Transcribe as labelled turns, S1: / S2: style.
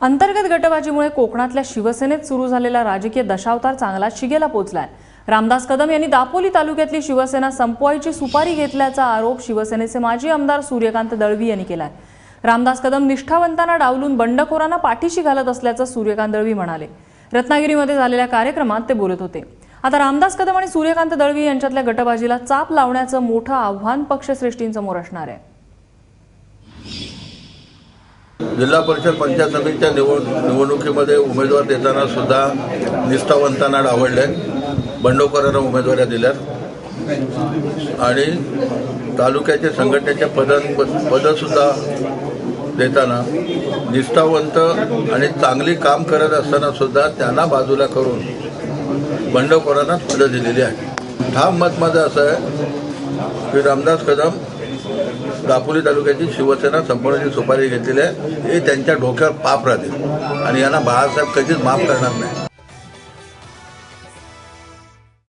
S1: अंतर्गत गटबाजीमुळे कोकणातल्या शिवसेनेत सुरू झालेला राजकीय दशावतार चांगला शिगेला पोचलाय. रामदास कदम यांनी दापोली तालुक्यातली शिवसेना संपवायची सुपारी घेतल्याचा आरोप शिवसेनेचे माजी आमदार सूर्यकांत दळवी यांनी केलाय. रामदास कदम निष्ठावंतांना डावलून बंडखोरांना पाठीशी घालत असल्याचं सूर्यकांत दळवी म्हणाले. रत्नागिरीमध्ये झालेल्या कार्यक्रमात ते बोलत होते. आता रामदास कदम आणि सूर्यकांत दळवी यांच्यातल्या गटबाजीला चाप लावण्याचं मोठं आव्हान पक्षश्रेष्ठींसमोर असणार आहे.
S2: जिल्हा परिषद पंचायत समितीच्या निवड निवडणुकीमध्ये उमेदवार देताना सुद्धा निष्ठावंतांना डावलले. बंडोकरांना उमेदवाऱ्या दिल्यात. आणि तालुक्याचे संघटनेच्या पद पदंसुद्धा देताना निष्ठावंत आणि चांगली काम करत असताना सुद्धा त्यांना बाजूला करून बंडखोरांनाच पदं दिलेली आहे ठाम मत माझं असं आहे की रामदास कदम दापोली तालुक्याची शिवसेना संपवण्याची सुपारी घेतलेली आहे हे त्यांच्या डोक्यावर पाप राहतील. आणि यांना बाळासाहेब कधीच माफ करणार नाही.